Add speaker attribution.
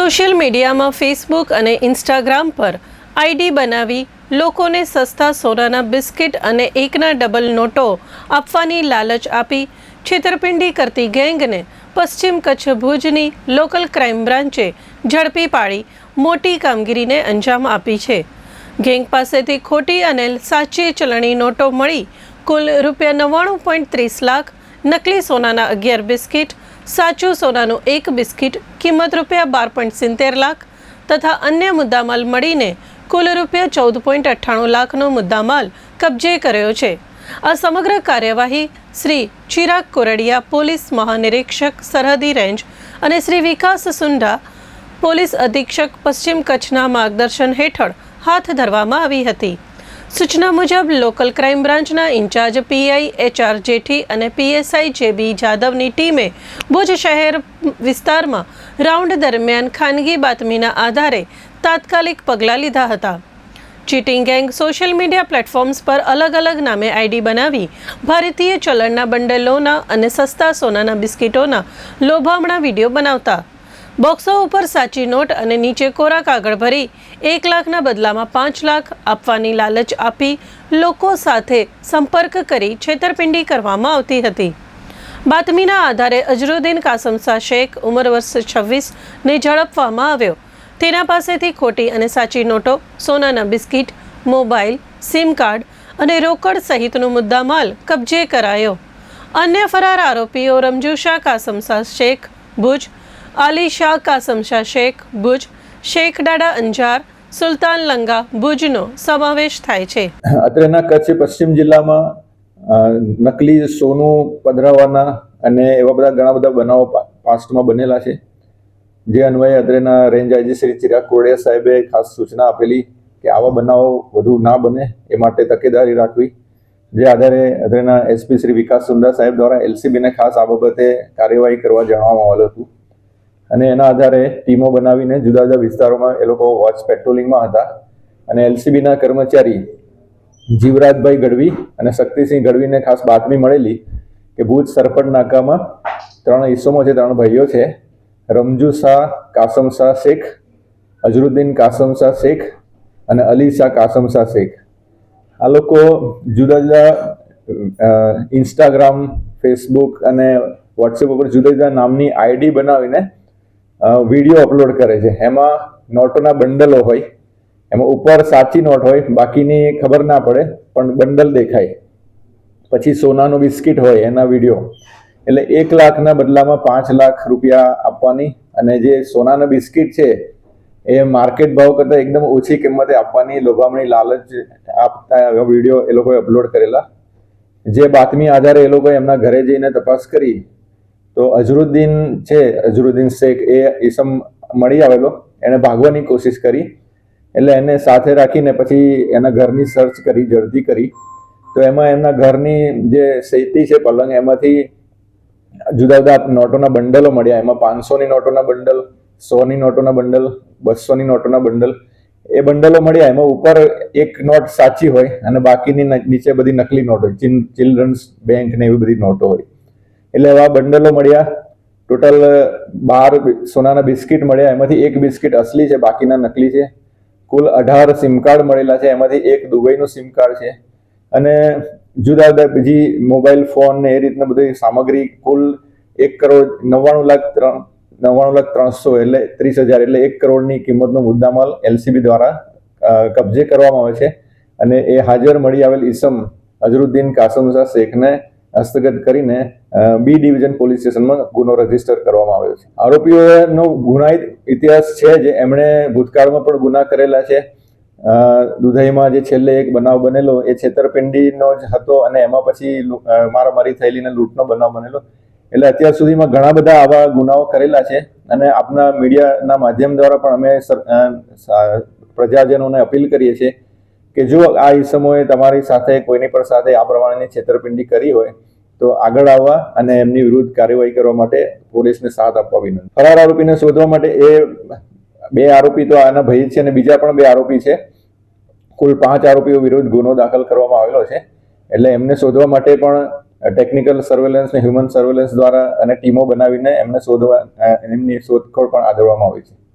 Speaker 1: Social મીડિયામાં Facebook અને Instagram પર આઈડી બનાવી લોકોને સસ્તા સોનાના બિસ્કિટ અને એકના ડબલ નોટો આપવાની લાલચ આપી. છેતરપિંડી કરતી ગેંગને પશ્ચિમ કચ્છ ભુજની લોકલ ક્રાઇમ બ્રાન્ચે ઝડપી પાડી, મોટી કામગીરીને અંજામ આપી છે. ગેંગ પાસેથી ખોટી અને સાચી ચલણી નોટો મળી, કુલ રૂપિયા નવ્વાણું પોઈન્ટ ત્રીસ લાખ નકલી સોનાના અગિયાર બિસ્કિટ સાચું સોનાનું એક બિસ્કિટ કિંમત રૂપિયા બાર પોઈન્ટ સિત્તેર લાખ તથા અન્ય મુદ્દામાલ મળીને કુલ રૂપિયા ચૌદ પોઈન્ટ અઠ્ઠાણું લાખનો મુદ્દામાલ કબજે કર્યો છે. આ સમગ્ર કાર્યવાહી શ્રી ચિરાગ કોરડિયા પોલીસ મહાનિરીક્ષક સરહદી રેન્જ અને શ્રી વિકાસ સુંડા પોલીસ અધિક્ષક પશ્ચિમ કચ્છના માર્ગદર્શન હેઠળ હાથ ધરવામાં આવી હતી. સૂચના મુજબ, લોકલ ક્રાઇમ બ્રાન્ચના ઇન્ચાર્જ પીઆઈ એચઆર જેઠી અને પીએસઆઈ જેબી જાદવની ટીમે ભુજ શહેર વિસ્તારમાં રાઉન્ડ દરમિયાન ખાનગી બાતમીના આધારે તાત્કાલિક પગલાં લીધા હતા. Cheating gang social media platforms પર અલગ અલગ નામે આઈડી બનાવી ભારતીય ચલણના બંડલોના અને સસ્તા સોનાના બિસ્કિટોના લોભામણા વીડિયો બનાવતા બોક્સો ઉપર સાચી નોટ અને નીચે કોરા કાગળ ભરી એક લાખના બદલામાં પાંચ લાખ આપવાની લાલચ આપી લોકો સાથે સંપર્ક કરી છેતરપિંડી કરવામાં આવતી હતી. બાતમીના આધારે અજરુદ્દીન કાસમસા શેખ ઉંમર વર્ષ છવ્વીસ ને ઝડપવામાં આવ્યો. તેના પાસેથી ખોટી અને સાચી નોટો, સોનાના બિસ્કિટ, મોબાઈલ, સિમ કાર્ડ અને રોકડ સહિતનો મુદ્દામાલ કબજે કરાયો. અન્ય ફરાર આરોપીઓ રમજુ શાહ કાસમશા શેખ ભુજ આલી શાહ કાસમશા શેખ ભુજ શેખ ડાડા અંજાર સુલતાન લંગા ભુજનો સમાવેશ થાય છે
Speaker 2: અત્રેના કચ્છ પશ્ચિમ જિલ્લામાં નકલી સોનું પધરાવવાના અને એવા બધા ઘણા બધા બનાવો પાસ્ટમાં બનેલા છે. જે અન્વયે અત્રેના રેન્જ આઈજી શ્રી ચિરાગ કોડિયા સાહેબે ખાસ સૂચના આપેલી કે આવા બનાવો વધુ ના બને એ માટે તકેદારી રાખવી. જે આધારે અત્રેના એસપી શ્રી વિકાસ સુંદર સાહેબ દ્વારા એલસીબીને ખાસ આ બાબતે કાર્યવાહી કરવા જણાવવામાં આવેલું હતું. અને એના આધારે ટીમો બનાવીને જુદા જુદા વિસ્તારોમાં એ લોકો વોચ પેટ્રોલિંગમાં હતા. અને એલસીબીના કર્મચારી જીવરાજભાઈ ગઢવી અને શક્તિસિંહ ગઢવીને ખાસ બાતમી મળેલી કે ભુજ સરપટ નાકામાં ત્રણ હિસ્સોમાં છે, ત્રણ ભાઈઓ છે. રમજુ શાહ, કાસમ શાહ શેખ, અઝરુદ્દીન કાસમ શાહ શેખ અને અલી શાહ કાસમ શાહ શેખ. આ લોકો જુદા જુદા ઇન્સ્ટાગ્રામ ફેસબુક અને વોટ્સએપ ઉપર જુદા જુદા નામની આઈડી બનાવીને વીડિયો અપલોડ કરે છે. એમાં નોટોના બંડલો હોય, એમાં ઉપર સાચી નોટ હોય, બાકીની ખબર ના પડે, પણ બંડલ દેખાય. પછી સોનાનું બિસ્કિટ હોય એના વીડિયો એટલે એક લાખના બદલામાં પાંચ લાખ રૂપિયા આપવાની અને જે સોનાના બિસ્કિટ છે, એ માર્કેટ ભાવ કરતાં એકદમ ઓછી કિંમતે આપવાની લોભામણી લાલચ આપતા વીડિયો એ લોકોએ અપલોડ કરેલા. જે બાતમી આધારે એ લોકોએ એમના ઘરે જઈને તપાસ કરી તો અઝરુદ્દીન છે, અઝરુદ્દીન શેખ, એ ઈસમ મળી આવેલો. એણે ભાગવાની કોશિશ કરી. એટલે એને સાથે રાખીને પછી એના ઘરની સર્ચ કરી જડતી કરી. તો એમાં એમના ઘરની જે સૈતી છે, પલંગ, એમાંથી જુદા જુદા નોટોના બંડલો મળ્યા. એમાં પાંચસોની નોટોના બંડલ, સોની નોટોના બંડલ બસોની નોટોના બંડલ. એ બંડલો મળ્યા. એમાં ઉપર એક નોટ સાચી હોય અને બાકીની નીચે બધી નકલી નોટ હોય. ચિલ્ડ્રન્સ બેંક ને એવી બધી નોટો હોય. એટલે એવા બંડલો મળ્યા. ટોટલ બાર સોનાના બિસ્કિટ મળ્યા. એમાંથી એક બિસ્કિટ અસલી છે, બાકીના નકલી છે. કુલ અઢાર સિમ કાર્ડ મળેલા છે. એમાંથી એક દુબઈનું સિમ કાર્ડ છે. અને જુદા જુદા બીજી મોબાઈલ ફોન ને એ રીતના બધી સામગ્રી કુલ એક કરોડ નવ્વાણું લાખ ત્રણ, નવ્વાણું લાખ ત્રણસો એટલે ત્રીસ હજાર એટલે એક કરોડની કિંમતનો મુદ્દામાલ એલસીબી દ્વારા કબજે કરવામાં આવે છે. અને એ હાજર મળી આવેલ ઈસમ અઝરુદ્દીન કાસમ શાહ શેખને હસ્તગત કરીને બી ડિવિઝન પોલીસ સ્ટેશનમાં ગુનો રજિસ્ટર કરવામાં આવ્યો છે. આરોપીઓનો ગુનાહિત ઇતિહાસ છે જે એમણે ભૂતકાળમાં પણ ગુના કરેલા છે. દુધઈમાં જે છેલ્લે એક બનાવ બનેલો, એ છેતરપિંડીનો જ હતો અને એમાં પછી મારામારી થયેલી ને લૂંટનો બનાવ બનેલો. એટલે અત્યાર સુધીમાં ઘણા બધા આવા ગુનાઓ કરેલા છે અને આપના મીડિયાના માધ્યમ દ્વારા પણ અમે પ્રજાજનોને અપીલ કરીએ છીએ કે જો આ ઈસમોએ તમારી સાથે કોઈની પણ સાથે આ પ્રમાણેની છેતરપિંડી કરી હોય, તો આગળ આવવા અને એમની વિરુદ્ધ કાર્યવાહી કરવા માટે પોલીસને સાથ આપવા વિનંતી. ફરાર આરોપીને શોધવા માટે એ બે આરોપી તો આના ભય છે અને બીજા પણ બે આરોપી છે. કુલ પાંચ આરોપીઓ વિરુદ્ધ ગુનો દાખલ કરવામાં આવેલો છે. એટલે એમને શોધવા માટે પણ ટેકનિકલ સર્વેલન્સ ને હ્યુમન સર્વેલન્સ દ્વારા અને ટીમો બનાવીને એમને શોધવા એમની શોધખોળ પણ આદરવામાં આવી છે.